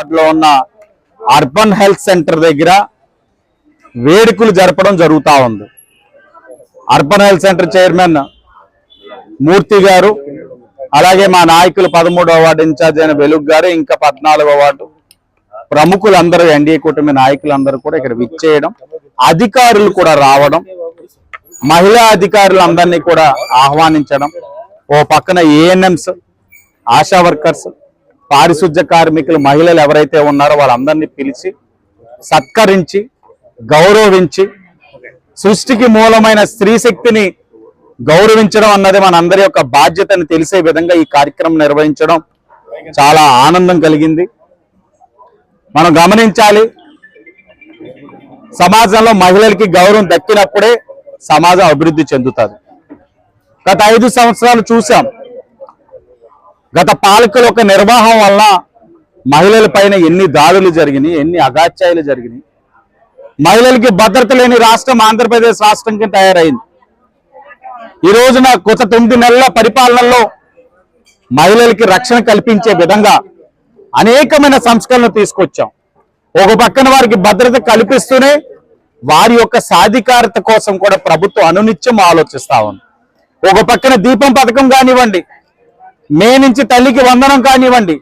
వార్డులో ఉన్న urban health centre దగ్గర వేడుకలు జరపడం జరుగుతూ ఉంది. Urban health centre chairman Murthy గారు అలాగే మా నాయకులు పదమూడవ వార్డు ఇన్ఛార్జ్ అయిన వెలుగు గారు ఇంకా పద్నాలుగో వార్డు ప్రముఖులందరూ ఎన్డీఏ కూటమి నాయకులందరూ కూడా ఇక్కడ విచ్చేయడం అధికారులు కూడా రావడం మహిళా అధికారులు అందరినీ కూడా ఆహ్వానించడం ఓ పక్కన ఏఎన్ఎంస్ ఆశా వర్కర్స్ పారిశుధ్య కార్మికులు మహిళలు ఎవరైతే ఉన్నారో వాళ్ళందరినీ పిలిచి సత్కరించి గౌరవించి సృష్టికి మూలమైన స్త్రీ శక్తిని గౌరవించడం అన్నది మనందరి యొక్క బాధ్యతని తెలిసే విధంగా ఈ కార్యక్రమం నిర్వహించడం చాలా ఆనందం కలిగింది. మనం గమనించాలి సమాజంలో మహిళలకి గౌరవం దక్కినప్పుడే సమాజం అభివృద్ధి చెందుతుంది. గత ఐదు సంవత్సరాలు చూసాం గత పాలకుల యొక్క నిర్వాహం వల్ల మహిళల పైన ఎన్ని దాడులు జరిగినాయి ఎన్ని అగాత్యాలు జరిగినాయి. మహిళలకి భద్రత లేని రాష్ట్రం ఆంధ్రప్రదేశ్ రాష్ట్రం కింద తయారైంది. ఈ రోజున గత తొమ్మిది నెలల పరిపాలనలో మహిళలకి రక్షణ కల్పించే విధంగా అనేకమైన సంస్కరణలు తీసుకొచ్చాం. ఒక పక్కన వారికి భద్రత కల్పిస్తూనే వారి యొక్క సాధికారత కోసం కూడా ప్రభుత్వం అనునిత్యం ఆలోచిస్తా ఉంది. ఒక పక్కన దీపం పథకం కానివ్వండి మే నుంచి తల్లికి వందనం కానివ్వండి.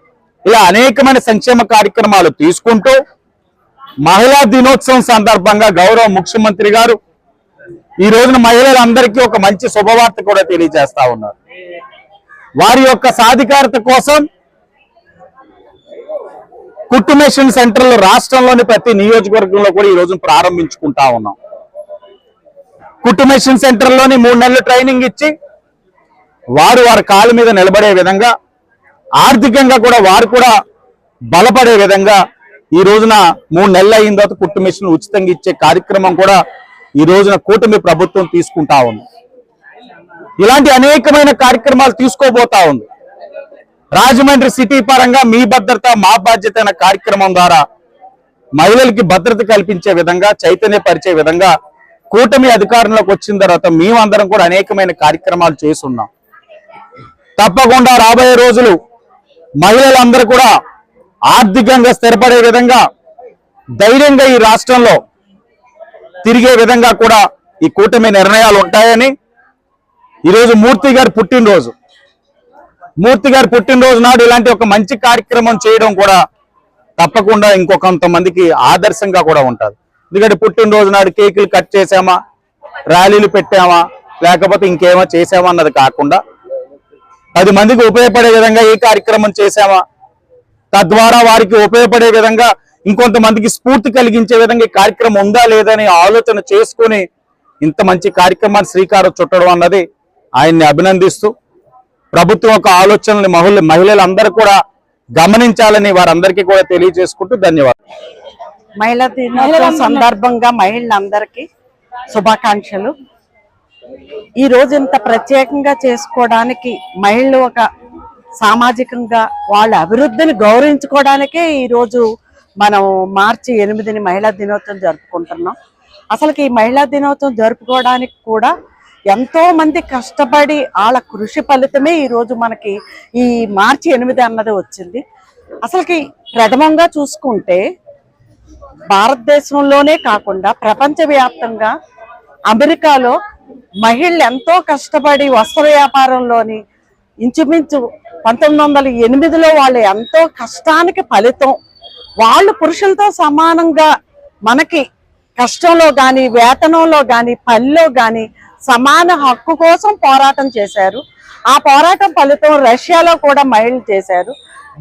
ఇలా అనేకమైన సంక్షేమ కార్యక్రమాలు తీసుకుంటూ మహిళా దినోత్సవం సందర్భంగా గౌరవ ముఖ్యమంత్రి గారు ఈ రోజున మహిళలందరికీ ఒక మంచి శుభవార్త కూడా తెలియజేస్తా ఉన్నారు. వారి యొక్క సాధికారత కోసం కుట్టుమేషన్ సెంటర్లు రాష్ట్రంలోని ప్రతి నియోజకవర్గంలో కూడా ఈ రోజు ప్రారంభించుకుంటా ఉన్నాం. కుట్టుమేషన్ సెంటర్లోని మూడు నెలలు ట్రైనింగ్ ఇచ్చి వారు వారి కాళ్ళ మీద నిలబడే విధంగా ఆర్థికంగా కూడా వారు కూడా బలపడే విధంగా ఈ రోజున మూడు నెలలు అయిన తర్వాత కుట్టు మిషన్ ఉచితంగా ఇచ్చే కార్యక్రమం కూడా ఈ రోజున కూటమి ప్రభుత్వం తీసుకుంటా ఉంది. ఇలాంటి అనేకమైన కార్యక్రమాలు తీసుకోబోతా ఉంది. రాజమండ్రి సిటీ పరంగా మీ భద్రత మా బాధ్యత అనే కార్యక్రమం ద్వారా మహిళలకి భద్రత కల్పించే విధంగా చైతన్యపరిచే విధంగా కూటమి అధికారంలోకి వచ్చిన తర్వాత మేమందరం కూడా అనేకమైన కార్యక్రమాలు చేస్తున్నాం. తప్పకుండా రాబోయే రోజులు మహిళలందరూ కూడా ఆర్థికంగా స్థిరపడే విధంగా ధైర్యంగా ఈ రాష్ట్రంలో తిరిగే విధంగా కూడా ఈ కూటమి నిర్ణయాలు ఉంటాయని ఈరోజు మూర్తి గారి పుట్టినరోజు. మూర్తి గారి పుట్టినరోజు నాడు ఇలాంటి ఒక మంచి కార్యక్రమం చేయడం కూడా తప్పకుండా ఇంకొకంతమందికి ఆదర్శంగా కూడా ఉంటుంది ఎందుకంటే పుట్టినరోజు నాడు కేకులు కట్ చేసామా ర్యాలీలు పెట్టామా లేకపోతే ఇంకేమో చేసామా అన్నది కాకుండా పది మందికి ఉపయోగపడే విధంగా ఏ కార్యక్రమం చేశామా? తద్వారా వారికి ఉపయోగపడే విధంగా ఇంకొంతమందికి స్ఫూర్తి కలిగించే విధంగా ఈ కార్యక్రమం ఉందా లేదని ఆలోచన చేసుకొని ఇంత మంచి కార్యక్రమాన్ని శ్రీకారం చుట్టడం అన్నది ఆయన్ని అభినందిస్తూ ప్రభుత్వం యొక్క ఆలోచనల్ని మహిళ మహిళలందరూ కూడా గమనించాలని వారందరికీ కూడా తెలియజేసుకుంటూ ధన్యవాదాలు. మహిళా దినోత్సవం సందర్భంగా మహిళలందరికీ శుభాకాంక్షలు. ఈ రోజు ఇంత ప్రత్యేకంగా చేసుకోవడానికి మహిళలు ఒక సామాజికంగా వాళ్ళ అభివృద్ధిని గౌరవించుకోవడానికే ఈరోజు మనం మార్చి ఎనిమిదిని మహిళా దినోత్సవం జరుపుకుంటున్నాం. అసలుకి ఈ మహిళా దినోత్సవం జరుపుకోవడానికి కూడా ఎంతో మంది కష్టపడి వాళ్ళ కృషి ఫలితమే ఈరోజు మనకి ఈ మార్చి ఎనిమిది అన్నది వచ్చింది. అసలుకి ప్రథమంగా చూసుకుంటే భారతదేశంలోనే కాకుండా ప్రపంచవ్యాప్తంగా అమెరికాలో మహిళలు ఎంతో కష్టపడి వస్త్ర వ్యాపారంలోని ఇంచుమించు పంతొమ్మిది వందల ఎనిమిదిలో వాళ్ళు ఎంతో కష్టానికి ఫలితం. వాళ్ళు పురుషులతో సమానంగా మనకి కష్టంలో కానీ వేతనంలో కానీ పనిలో కానీ సమాన హక్కు కోసం పోరాటం చేశారు. ఆ పోరాటం ఫలితం రష్యాలో కూడా మహిళలు చేశారు.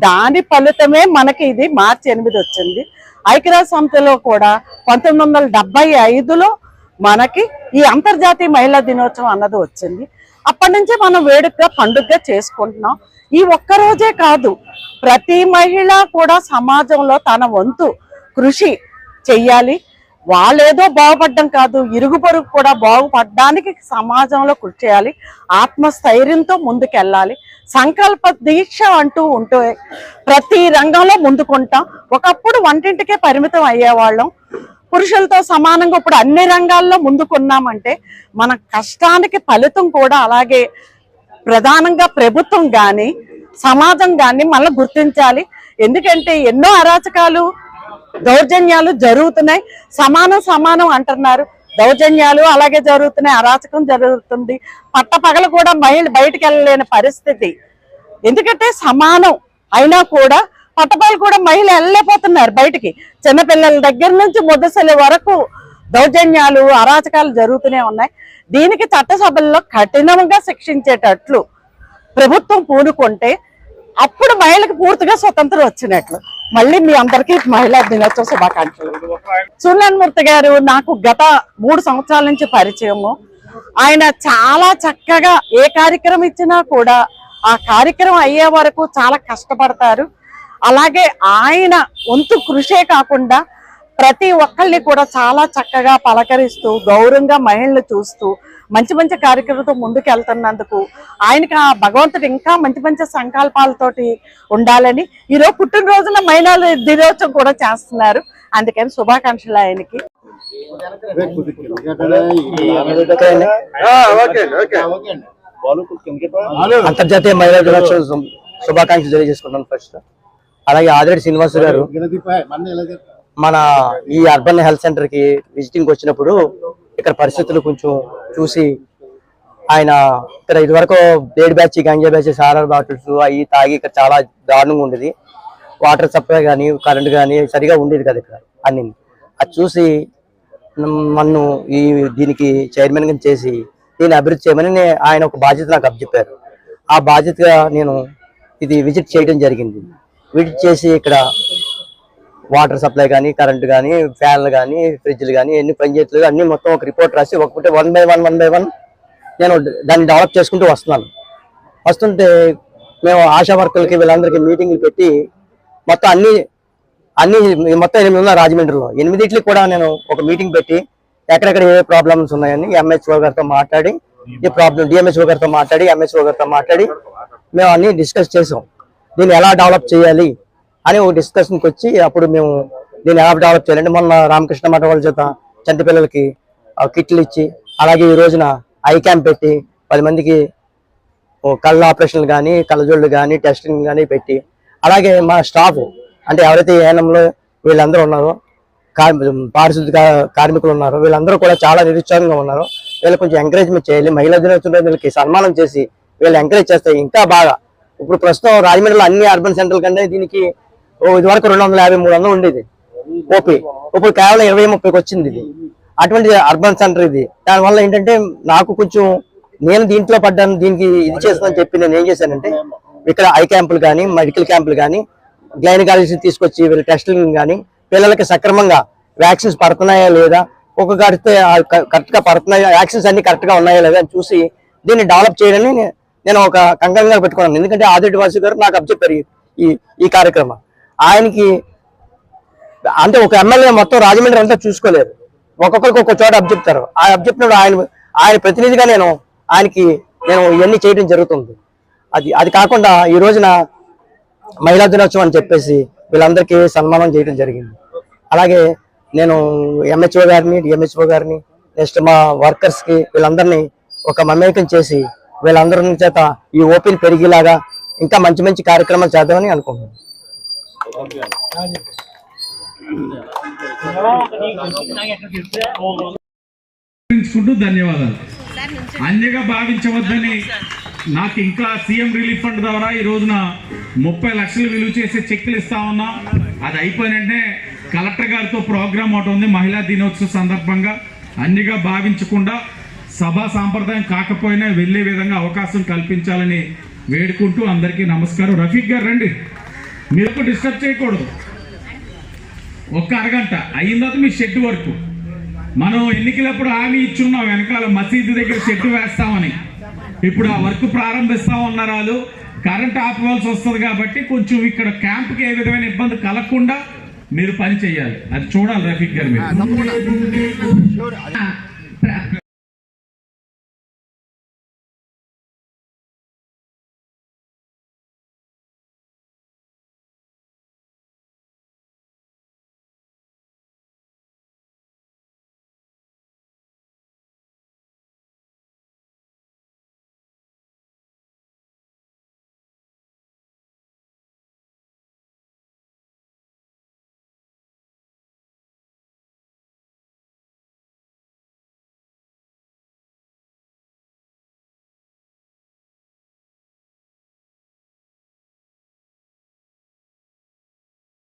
దాని ఫలితమే మనకి ఇది మార్చి ఎనిమిది వచ్చింది. ఐక్యరాజ్య సమితిలో కూడా పంతొమ్మిది వందల డెబ్బై ఐదులో మనకి ఈ అంతర్జాతీయ మహిళా దినోత్సవం అన్నది వచ్చింది. అప్పటి నుంచే మనం వేడుకగా పండుగగా చేసుకుంటున్నాం. ఈ ఒక్క రోజే కాదు ప్రతి మహిళ కూడా సమాజంలో తన వంతు కృషి చెయ్యాలి. వాళ్ళేదో బాగుపడడం కాదు ఇరుగు పొరుగు కూడా బాగుపడడానికి సమాజంలో కృషి చేయాలి. ఆత్మస్థైర్యంతో ముందుకెళ్ళాలి. సంకల్ప దీక్ష అంటూ ఉంటూ ప్రతి రంగంలో ముందుకుంటాం. ఒకప్పుడు వంటింటికే పరిమితం అయ్యేవాళ్ళం. పురుషులతో సమానంగా ఇప్పుడు అన్ని రంగాల్లో ముందుకున్నామంటే మన కష్టానికి ఫలితం కూడా అలాగే ప్రధానంగా ప్రభుత్వం కానీ సమాజం కానీ మళ్ళీ గుర్తించాలి. ఎందుకంటే ఎన్నో అరాచకాలు దౌర్జన్యాలు జరుగుతున్నాయి. సమానం సమానం అంటున్నారు. దౌర్జన్యాలు అలాగే జరుగుతున్నాయి అరాచకం జరుగుతుంది. పట్టపగలు కూడా మహిళ బయటికి వెళ్ళలేని పరిస్థితి. ఎందుకంటే సమానం అయినా కూడా పట్టపాలు కూడా మహిళ వెళ్ళలేకపోతున్నారు బయటికి. చిన్నపిల్లల దగ్గర నుంచి ముద్దసలి వరకు దౌర్జన్యాలు అరాచకాలు జరుగుతూనే ఉన్నాయి. దీనికి చట్టసభల్లో కఠినంగా శిక్షించేటట్లు ప్రభుత్వం పూనుకుంటే అప్పుడు మహిళకు పూర్తిగా స్వతంత్రం వచ్చినట్లు. మళ్ళీ మీ అందరికీ మహిళా దినోత్సవ శుభాకాంక్షలు. సూర్యనారాయణమూర్తి గారు నాకు గత మూడు సంవత్సరాల నుంచి పరిచయము. ఆయన చాలా చక్కగా ఏ కార్యక్రమం ఇచ్చినా కూడా ఆ కార్యక్రమం అయ్యే వరకు చాలా కష్టపడతారు. అలాగే ఆయన వంతు కృషే కాకుండా ప్రతి ఒక్కళ్ళని కూడా చాలా చక్కగా పలకరిస్తూ గౌరవంగా మహిళలు చూస్తూ మంచి మంచి కార్యక్రమంతో ముందుకు వెళ్తున్నందుకు ఆయనకి ఆ భగవంతుడు ఇంకా మంచి మంచి సంకల్పాలతోటి ఉండాలని ఈరోజు పుట్టినరోజున మహిళల దినోత్సవం కూడా చేస్తున్నారు. అందుకని శుభాకాంక్షలు ఆయనకి. అంతర్జాతీయ మహిళా దినోత్సవం శుభాకాంక్షలు తెలియజేసుకుంటాను ఫస్ట్ అలాగే ఆదిరెడ్డి శ్రీనివాస్ గారు మన ఈ అర్బన్ హెల్త్ సెంటర్కి విజిటింగ్ వచ్చినప్పుడు ఇక్కడ పరిస్థితులు కొంచెం చూసి ఆయన ఇక్కడ ఇదివరకు బ్లేడ్ బ్యాచ్ గంజా బ్యాచ్ సారార్ బాటిల్స్ అవి తాగి ఇక్కడ చాలా దారుణంగా ఉండేది. వాటర్ సప్లై కానీ కరెంట్ కానీ సరిగా ఉండేది కదా ఇక్కడ అన్ని. అది చూసి నన్ను ఈ దీనికి చైర్మన్గా చేసి దీన్ని అభివృద్ధి చేయమని ఆయన ఒక బాధ్యత నాకు అప్పచెప్పారు. ఆ బాధ్యతగా నేను ఇది విజిట్ చేయడం జరిగింది. వీటికి చేసి ఇక్కడ వాటర్ సప్లై కానీ కరెంట్ కానీ ఫ్యాన్లు కానీ ఫ్రిడ్జ్లు కానీ ఎన్ని పనిచేతులు అన్ని మొత్తం ఒక రిపోర్ట్ రాసి ఒకటి one by one one by one నేను దాన్ని డెవలప్ చేసుకుంటూ వస్తున్నాను. వస్తుంటే మేము ఆశా వర్కర్లకి వీళ్ళందరికీ మీటింగ్లు పెట్టి మొత్తం అన్ని అన్ని మొత్తం ఎనిమిది ఉన్నాయి రాజమండ్రిలో ఎనిమిదిట్లకి కూడా నేను ఒక మీటింగ్ పెట్టి ఎక్కడెక్కడ ఏ ప్రాబ్లమ్స్ ఉన్నాయని ఎంహెచ్ఓ గారితో మాట్లాడి ఈ ప్రాబ్లం డిఎంహెచ్ఓ గారితో మాట్లాడి ఎంహెచ్ఓ గారితో మాట్లాడి మేము అన్ని డిస్కస్ చేసాం. దీన్ని ఎలా డెవలప్ చేయాలి అని ఒక డిస్కషన్కి వచ్చి అప్పుడు మేము దీన్ని ఎలా డెవలప్ చేయాలంటే మొన్న రామకృష్ణ మఠ వాళ్ళ చేత చంటి పిల్లలకి కిట్లు ఇచ్చి అలాగే ఈ రోజున ఐ క్యాంప్ పెట్టి పది మందికి కళ్ళ ఆపరేషన్లు కానీ కళ్ళజోళ్ళు కానీ టెస్టింగ్ కానీ పెట్టి అలాగే మా స్టాఫ్ అంటే ఎవరైతే ఏనంలో వీళ్ళందరూ ఉన్నారో పారిశుద్ధిక కార్మికులు ఉన్నారో వీళ్ళందరూ కూడా చాలా నిరుత్సాహంగా ఉన్నారు. వీళ్ళు కొంచెం ఎంకరేజ్మెంట్ చేయాలి. మహిళా దినోత్సవం వీళ్ళకి సన్మానం చేసి వీళ్ళు ఎంకరేజ్ చేస్తే ఇంకా బాగా ఇప్పుడు ప్రస్తుతం రాజమండ్రిలో అన్ని అర్బన్ సెంటర్ల కంటే దీనికి ఇది ఇదివరకు రెండు వందల యాభై మూడు వందలు ఉండేది. ఓపీ. ఇప్పుడు కేవలం ఇరవై ముప్పైకి వచ్చింది ఇది. అటువంటి అర్బన్ సెంటర్ ఇది. దానివల్ల ఏంటంటే నాకు కొంచెం నేను దీంట్లో పడ్డాను దీనికి ఇది చేస్తానని చెప్పి నేను ఏం చేశానంటే ఇక్కడ ఐ క్యాంపులు కానీ మెడికల్ క్యాంపులు కానీ గైనకాలజీ తీసుకొచ్చి వీళ్ళ టెస్టింగ్ కానీ పిల్లలకి సక్రమంగా వ్యాక్సిన్స్ పడుతున్నాయా లేదా ఒక కడితే కరెక్ట్గా పడుతున్నాయా వ్యాక్సిన్స్ అన్ని కరెక్ట్గా ఉన్నాయా లేదా అని చూసి దీన్ని డెవలప్ చేయడానికి నేను ఒక కంకంగా పెట్టుకున్నాను. ఎందుకంటే ఆదిరెడ్డి వాసు గారు నాకు అప్పచెప్పారు ఈ- ఈ ఈ కార్యక్రమం. ఆయనకి అంటే ఒక ఎమ్మెల్యే మొత్తం రాజమండ్రి అంతా చూసుకోలేదు. ఒక్కొక్కరికి ఒక్కొక్క చోట అబ్జెప్తారు ఆ అబ్జెప్టినప్పుడు ఆయన ఆయన ప్రతినిధిగా నేను ఆయనకి నేను ఇవన్నీ చేయడం జరుగుతుంది. అది అది కాకుండా ఈ రోజున మహిళా దినోత్సవం అని చెప్పేసి వీళ్ళందరికీ సన్మానం చేయడం జరిగింది. అలాగే నేను ఎంహెచ్ఓ గారిని డిఎంహెచ్ఓ గారిని నెక్స్ట్ మా వర్కర్స్కి వీళ్ళందరినీ ఒక మమేకం చేసి వీళ్ళందరి చేత ఈ ఓపెన్ పెరిగేలాగా ఇంకా మంచి మంచి కార్యక్రమాలు చేద్దామని అనుకుంటున్నాను ధన్యవాదాలు. అన్యగా భావించవద్దని నాకు ఇంకా సీఎం రిలీఫ్ ఫండ్ ద్వారా ఈ రోజున ముప్పై లక్షలు విలువ చేసే చెక్కులు ఇస్తా ఉన్నా. అది అయిపోయినంటే కలెక్టర్ గారితో ప్రోగ్రామ్ ఒకటి ఉంది మహిళా దినోత్సవ సందర్భంగా. అన్నిగా భావించకుండా సభా సాంప్రదాయం కాకపోయినా వెళ్ళే విధంగా అవకాశం కల్పించాలని వేడుకుంటూ అందరికీ నమస్కారం. రఫీక్ గారు రండి. మీరు డిస్టర్బ్ చేయకూడదు. ఒక్క అరగంట. అయిన తర్వాత మీ షెడ్ వరకు. మనం ఎన్నికలప్పుడు హామీ ఇచ్చున్నాం వెనకాల మసీదు దగ్గర చెట్టు వేస్తామని. ఇప్పుడు ఆ వర్క్ ప్రారంభిస్తా ఉన్నారు వాళ్ళు. కరెంట్ ఆపవలసి వస్తుంది కాబట్టి కొంచెం ఇక్కడ క్యాంప్కి ఏ విధమైన ఇబ్బంది కలగకుండా మీరు పని చేయాలి. అది చూడాలి రఫీక్ గారు మీరు.